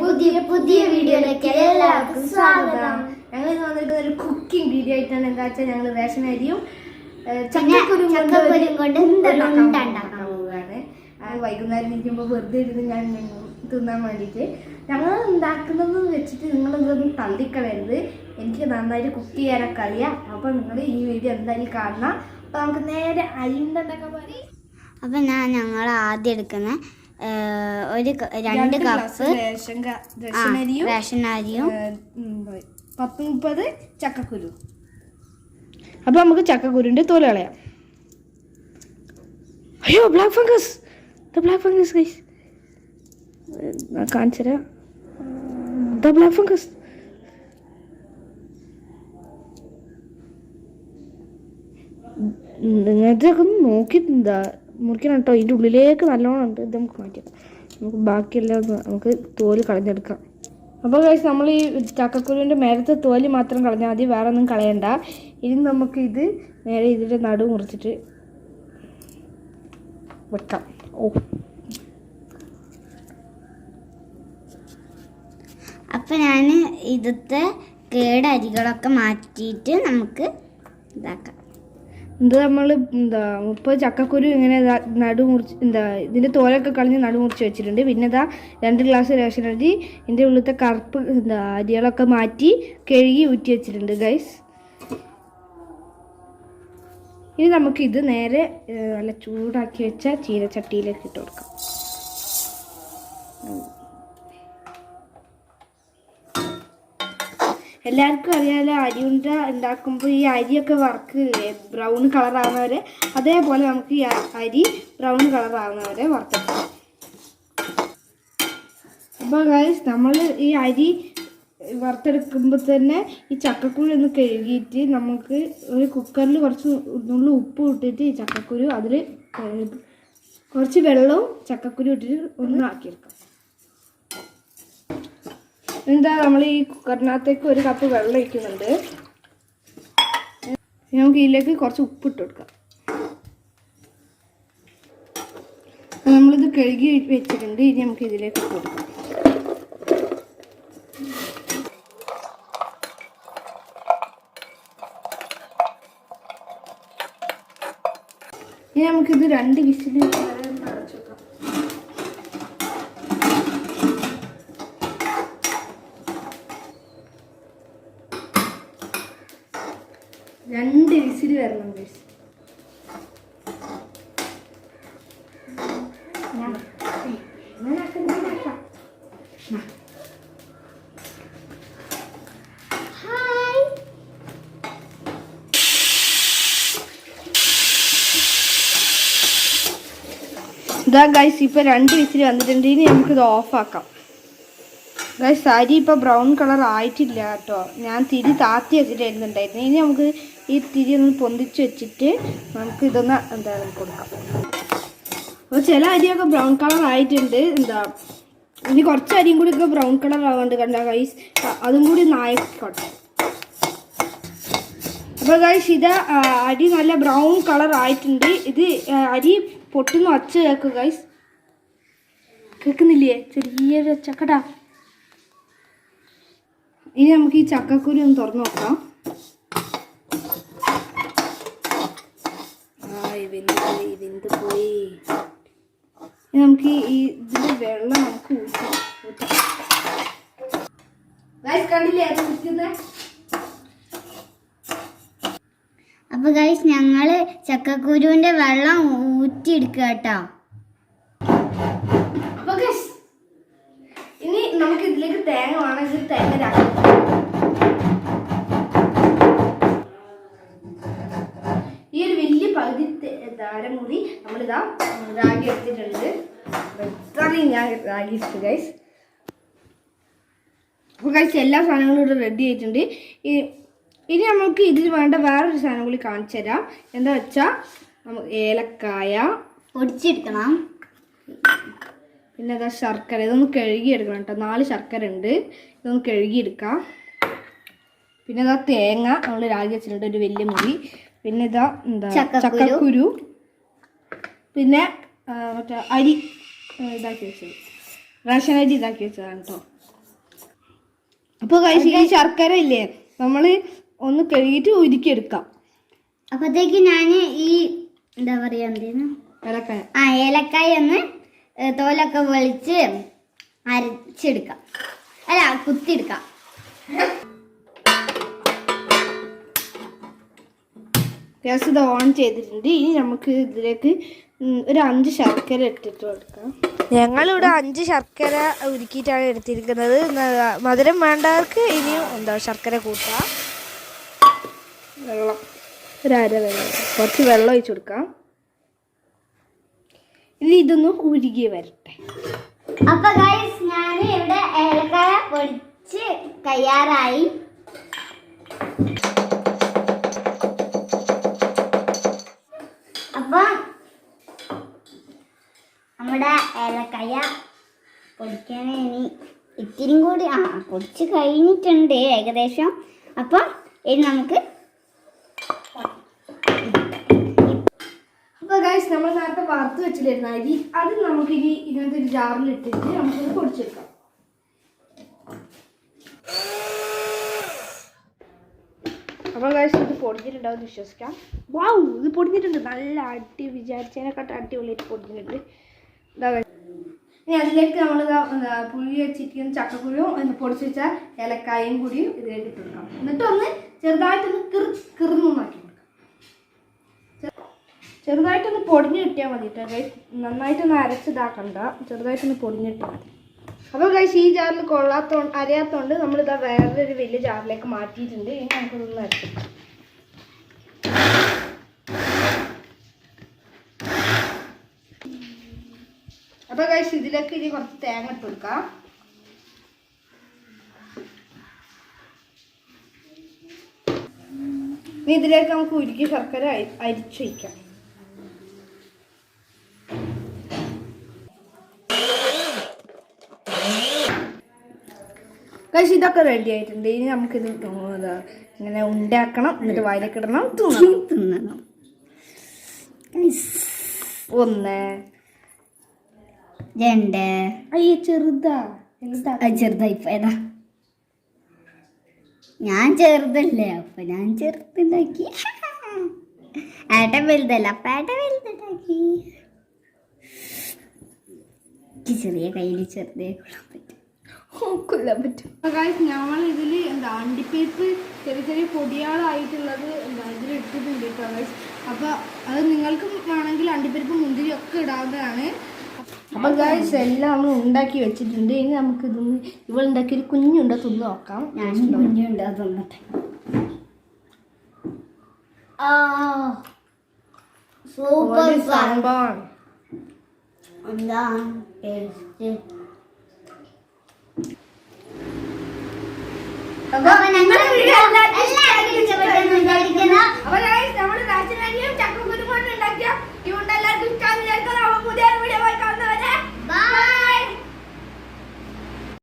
പുതിയ പുതിയ വീഡിയോയിലേക്ക് എല്ലാവർക്കും സ്വാഗതം. ഞങ്ങൾ ഇന്ന് വന്നിട്ട് ഒരു കുക്കിംഗ് വീഡിയോ ആയിട്ടാണ് എന്താ വെച്ചാൽ ഞങ്ങൾ റേഷൻ അരിയും ചക്കക്കുരും കൊണ്ട് ഉണ്ടാക്കാൻ പോവുകയാണ് വൈകുന്നേരം ഇരിക്കുമ്പോൾ വെറുതെ ഇരുന്ന് ഞാൻ തിന്നാൻ വേണ്ടിയിട്ട് ഞങ്ങൾ ഉണ്ടാക്കുന്നത് വെച്ചിട്ട് നിങ്ങൾ ഇതൊന്നും തള്ളിക്കളയരുത്. എനിക്ക് നന്നായിട്ട് കുക്ക് ചെയ്യാനൊക്കെ അറിയാം. അപ്പോൾ നിങ്ങൾ ഈ വീഡിയോ എന്തായാലും കാണണം. അപ്പോൾ നമുക്ക് നേരെ അരിണ്ടെന്നൊക്കെ പറയും അപ്പൊ ഞാൻ ഞങ്ങൾ ആദ്യം എടുക്കുന്ന ഏഹ്, ഒരു രണ്ട് കപ്പ് റേഷൻ അരിയും പത്ത് മുപ്പത് ചക്കക്കുരു. അപ്പൊ നമുക്ക് ചക്കക്കുരുന്റെ തോൽ കളയാം. അയ്യോ black fungus black fungus guys കാണിച്ചുതരാം ബ്ലാക്ക് ഫംഗസ് ഒന്ന് നോക്കി എന്താ മുറിക്കണം കേട്ടോ ഇതിന്റെ ഉള്ളിലേക്ക് നല്ലോണം ഉണ്ട്. ഇത് നമുക്ക് മാറ്റാം നമുക്ക് ബാക്കിയെല്ലാം നമുക്ക് തോൽ കളഞ്ഞെടുക്കാം. അപ്പോൾ കഴിച്ച് നമ്മൾ ഈ ചക്കക്കുരുവിന്റെ മേലത്തെ തോൽ മാത്രം കളഞ്ഞാൽ മതി. വേറെ ഒന്നും കളയണ്ട. ഇനി നമുക്ക് ഇത് നേരെ ഇതിന്റെ നടു മുറിച്ചിട്ട് വെക്കാം. ഓ. അപ്പം ഞാൻ ഇതത്തെ കേട് അരികളൊക്കെ മാറ്റിയിട്ട് നമുക്ക് ഇതാക്കാം. ഇത് നമ്മൾ എന്താ മുപ്പത് ചക്കക്കുരു ഇങ്ങനെ നടുമുറിച്ച് നടു മുറിച്ച് എന്താ ഇതിന്റെ തോലൊക്കെ കളഞ്ഞ് നടുമുറിച്ച് വെച്ചിട്ടുണ്ട്. പിന്നെ ഇതാ രണ്ട് ഗ്ലാസ് റേഷൻ അരി ഇതിന്റെ ഉള്ളിലത്തെ കറുപ്പ് എന്താ അരികളൊക്കെ മാറ്റി കഴുകി ഊറ്റി വെച്ചിട്ടുണ്ട് ഗൈസ് ഇനി നമുക്ക് ഇത് നേരെ നല്ല ചൂടാക്കി വെച്ച ചീരച്ചട്ടിയിലേക്ക് ഇട്ട് കൊടുക്കാം. എല്ലാവർക്കും അറിയാമല്ലോ അരിയുണ്ട ഉണ്ട ഉണ്ടാക്കുമ്പോൾ ഈ അരിയൊക്കെ വറുക്കില്ലേ ബ്രൗൺ കളർ ആവുന്നവരെ അതേപോലെ നമുക്ക് ഈ അരി ബ്രൗൺ കളർ ആവുന്നവരെ വറുത്തെടുക്കാം. അപ്പോൾ ഗൈസ് നമ്മൾ ഈ അരി വറുത്തെടുക്കുമ്പോൾ തന്നെ ഈ ചക്കക്കുരു ഒന്ന് കഴുകിയിട്ട് നമുക്ക് ഒരു കുക്കറിൽ കുറച്ച് നുള്ളു ഉപ്പ് ഇട്ടിട്ട് ഈ ചക്കക്കുരു അതിൽ കുറച്ച് വെള്ളവും ചക്കക്കുരു ഇട്ടിട്ട് ഒന്ന് ആക്കിയെടുക്കാം. എന്താ നമ്മൾ ഈ കുക്കറിനകത്തേക്ക് ഒരു കപ്പ് വെള്ളം ഒഴിക്കുന്നുണ്ട്. നമുക്ക് ഇതിലേക്ക് കുറച്ച് ഉപ്പ് ഇട്ട് കൊടുക്കാം. നമ്മളിത് കഴുകി വെച്ചിട്ടുണ്ട്. ഇനി നമുക്ക് ഇതിലേക്ക് ഇട്ട് കൊടുക്കാം. ഇനി നമുക്കിത് രണ്ട് ഒന്ന് അടച്ചു വെക്കാം രണ്ട് വിസിൽ വരണം ഗൈസ് ഇതാ ഗൈസ് ഇപ്പൊ രണ്ട് വിസിൽ വന്നിട്ടുണ്ട്. ഇനി നമുക്കിത് ഓഫാക്കാം. ഗൈസ് സാരി ഇപ്പോൾ ബ്രൗൺ കളർ ആയിട്ടില്ല കേട്ടോ. ഞാൻ തിരി താത്തി വെച്ചിട്ടായിരുന്നുണ്ടായിരുന്നു. ഇനി നമുക്ക് ഈ തിരി ഒന്ന് പൊന്തിച്ച് വെച്ചിട്ട് നമുക്ക് ഇതൊന്ന് എന്താണ് കൊടുക്കാം. അപ്പോൾ ചില അരിയൊക്കെ ബ്രൗൺ കളർ ആയിട്ടുണ്ട്. എന്താ ഇനി കുറച്ച് അരിയും കൂടി ഒക്കെ ബ്രൗൺ കളർ ആവാണ്ട് കണ്ട ഗൈസ് അതും കൂടി നായക്കോട്ടെ അപ്പോൾ ഗൈസ് ഇത് അരി നല്ല ബ്രൗൺ കളർ ആയിട്ടുണ്ട്. ഇത് അരി പൊട്ടുന്ന ഒച്ച കേൾക്കുക ഗൈസ് കേൾക്കുന്നില്ലേ? ചെറിയൊരു ചക്കടാ ഇനി നമുക്ക് ഈ ചക്കക്കുരു ഒന്ന് തുറന്നു നോക്കാം. ആയ് വെന്ത് പോയി പോയി. ഇനി നമുക്ക് ഈ ഇതിന്റെ വെള്ളം നമുക്ക് ഊറ്റാം ഊറ്റാം. കണ്ടില്ലേ അത് ഊറ്റുന്നേ അപ്പൊ ഗൈസ് ഞങ്ങൾ ചക്കക്കുരുവിന്റെ വെള്ളം ഊറ്റിയെടുക്കുക കേട്ടോ അപ്പൊ ഗൈസ് ഇനി നമുക്ക് ഇതിലേക്ക് തേങ്ങ വേണമെങ്കിൽ ഇത് തേങ്ങ രാക്കി ഈ ഒരു വലിയ പകുതി താരം ധാരം കൂടി നമ്മളിതാ റാഗി എടുത്തിട്ടുണ്ട്. ഇത്രയും ഞാൻ റാഗി ഇട്ടു ഗൈസ് അപ്പോൾ കഴിച്ച് എല്ലാ സാധനങ്ങളും ഇവിടെ റെഡി ആയിട്ടുണ്ട്. ഈ ഇനി നമുക്ക് ഇതിൽ വേണ്ട വേറൊരു സാധനം കൂടി കാണിച്ചു തരാം. എന്താ വെച്ചാൽ നമുക്ക് ഏലക്കായ. പൊടിച്ചെടുക്കണം. പിന്നെ അതാ ശർക്കര. ഇതൊന്ന് കഴുകിയെടുക്കണം കേട്ടോ. നാല് ശർക്കര ഉണ്ട്. ഇതൊന്ന് കഴുകിയെടുക്കാം. പിന്നെ ഇതാ തേങ്ങ നമ്മൾ രാഗി വെച്ചിട്ടുണ്ട് ഒരു വലിയ മുറി. പിന്നെ ഇതാ എന്താ ചക്കക്കുരു. പിന്നെ മറ്റേ അരി ഇതാക്കി വെച്ചത്. റേഷൻ അരി ഇതാക്കി വെച്ചതാണ് കേട്ടോ അപ്പോൾ കഴിച്ച് ഈ ശർക്കര ഇല്ലേ നമ്മൾ ഒന്ന് കഴുകിയിട്ട് ഉരുക്കിയെടുക്കാം. അപ്പത്തേക്ക് ഞാൻ ഈ എന്താ പറയാ എന്തേന്നു ഏലക്കായ. ആ ഏലക്കായ ഒന്ന് തോലൊക്കെ വെളിച്ച് അരച്ചെടുക്കാം. അല്ല കുത്തിയെടുക്കാം. ഗ്യാസ് ഇത് ഓൺ ചെയ്തിട്ടുണ്ട്. ഇനി നമുക്ക് ഇതിലേക്ക് ഒരു അഞ്ച് ശർക്കര ഇട്ടിട്ട് കൊടുക്കാം. ഞങ്ങളിവിടെ അഞ്ച് ശർക്കര ഉരുക്കിയിട്ടാണ് എടുത്തിരിക്കുന്നത്. മധുരം വേണ്ടവർക്ക് ഇനിയും എന്താ ശർക്കര കൂട്ടാം. വെള്ളം. ഒരു അര വെള്ളം. കുറച്ച് വെള്ളം ഒഴിച്ചു കൊടുക്കാം. ഇനി ഇതൊന്ന് ഉരുകി വരട്ടെ. അപ്പൊ ഗൈസ് ഞാൻ ഇവിടെ ഏലക്കായ പൊടിച്ച് തയ്യാറായി. ഏലക്കായ പൊടിക്കാൻ ഇനി. ഇത്തിരിയും കൂടി ആ പൊടിച്ച് കഴിഞ്ഞിട്ടുണ്ട് ഏകദേശം. അപ്പം ഇനി നമുക്ക് അപ്പോൾ ഗൈസ് നമ്മൾ നേരത്തെ വറുത്ത് വെച്ചിട്ടിരുന്ന അരി അത് നമുക്ക് ഇനി ഇങ്ങനത്തെ ഒരു ജാറിൽ ഇട്ടിട്ട് നമുക്കത് പൊടിച്ചെടുക്കാം. അപ്പോൾ ഗൈസ് ഇത് പൊടിഞ്ഞിട്ടുണ്ടാവും എന്ന് വിശ്വസിക്കാം. വാവ് ഇത് പൊടിഞ്ഞിട്ടുണ്ട്. നല്ല അടി വിചാരിച്ചതിനെക്കാട്ടും അടിപൊളിയായിട്ട് പൊടിഞ്ഞിട്ടുണ്ട്. ഇതാ. ഇനി അതിലേക്ക് നമ്മൾ പുളി വെച്ചിരിക്കുന്ന ചക്കക്കുരുവും പൊടിച്ച് വെച്ച ഏലക്കായും കൂടിയും ഇതിലേക്ക് ഇട്ട് കൊടുക്കാം. എന്നിട്ട് ഒന്ന് ചെറുതായിട്ടൊന്ന് കിർ കിറുന്നാക്കി കൊടുക്കാം. ചെറുതായിട്ടൊന്ന് പൊടിഞ്ഞ് കിട്ടിയാൽ മതി കേട്ടോ നന്നായിട്ടൊന്ന് അരച്ചിതാക്കണ്ട ചെറുതായിട്ടൊന്ന് പൊടിഞ്ഞിട്ടാൽ മതി. അപ്പോൾ ഗൈസ് ഈ ജാറിൽ കൊള്ളാത്തോ അറിയാത്തതുകൊണ്ട് നമ്മളിതാ വേറൊരു വലിയ ജാറിലേക്ക് മാറ്റിയിട്ടുണ്ട്. ഇനി നമുക്കിതൊന്ന് അരച്ചെടുക്കാം അപ്പോൾ കഴിച്ച് ഇതിലേക്ക് ഇനി കുറച്ച് തേങ്ങ ഇട്ട് കൊടുക്കാം. ഇനി ഇതിലേക്ക് നമുക്ക് ഉരുക്കി ശർക്കര അരിച്ചു വയ്ക്കാം കഴിച്ച് ഇതൊക്കെ റെഡി ആയിട്ടുണ്ട്. ഇനി നമുക്കിത് ഇത് ഇങ്ങനെ ഉണ്ടാക്കണം. എന്നിട്ട് വായിലേക്ക് ഇടണം. തിന്നണം. ഒന്ന് രണ്ട്. അയ്യ ചെറുതാ. ചെറുതായി പോയതാ ഞാൻ ചെറുതല്ലേ അപ്പൊ ഞാൻ ചെറുതുണ്ടാക്കി. ഏട്ടൻ വലുതല്ല അപ്പൊ ഏട്ടൻ വലുതുണ്ടാക്കി. എനിക്ക് ചെറിയ കയ്യിൽ ചെറുതേ കൊള്ളാൻ പറ്റും. കൊല്ലാൻ പറ്റും. ഞങ്ങൾ ഇതിൽ എന്താ അണ്ടിപ്പരിപ്പ് ചെറിയ ചെറിയ പൊടിയാളായിട്ടുള്ളത് എന്താ ഇതിൽ ഇട്ടിട്ടുണ്ട് കേട്ടോ അപ്പൊ അപ്പോൾ അത് നിങ്ങൾക്കും വേണമെങ്കിൽ അണ്ടിപ്പരിപ്പ് മുന്തിരി ഒക്കെ ഇടാവുന്നതാണ്. അപ്പോൾ ഗായ്സ് എല്ലാം നമ്മൾ ഉണ്ടാക്കി വെച്ചിട്ടുണ്ട്. ഇനി നമുക്ക് ഇതൊന്ന് ഇവൾ ഉണ്ടാക്കിയ ഒരു കുഞ്ഞുണ്ട തിന്ന് നോക്കാം. ഞാൻ കുഞ്ഞുണ്ട് അത് തിന്നട്ടെ സൂപ്പർ എന്താ ടേസ്റ്റ്